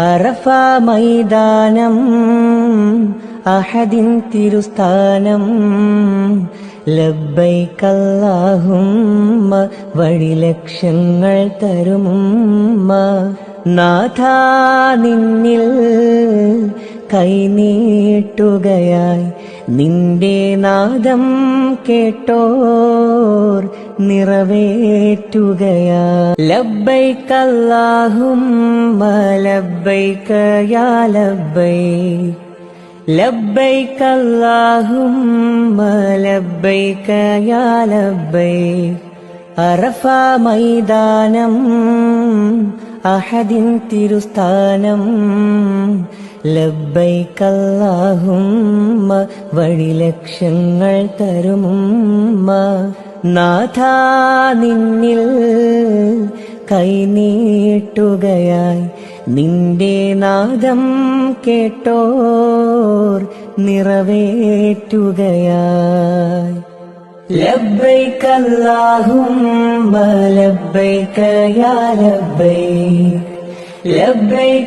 അറഫ മൈതാനം അഹദിൻ തിരുസ്ഥാനം ലബ്ബൈക്കല്ലാഹുമ്മ വഴി ലക്ഷ്യങ്ങൾ തരുമുമ്മ. നാഥ നിന്നിൽ കൈനീട്ടുകയായി നിന്റെ നാദം കേട്ടോർ നിറവേറ്റുകയാ. ലബ്ബൈക്കല്ലാഹും ലബ്ബൈക്കയാ ലബ്ബൈ. ലബ്ബൈക്കല്ലാഹും ലബ്ബൈക്കയാ ലബ്ബൈ. അറഫ മൈതാനം അഹദിൻ തിരുസ്ഥാനം ലബ്ബൈക്കല്ലാഹുമ്മ വഴി ലക്ഷ്യങ്ങൾ തരുമുമ്മ. നാഥ നിന്നിൽ കൈനീട്ടുകയായി നിന്റെ നാദം കേട്ടോർ നിറവേറ്റുകയായി. ലബ്ബൈക ലബ്ബൈക്കയാ ലബ്ബൈ. ലബ്ബൈ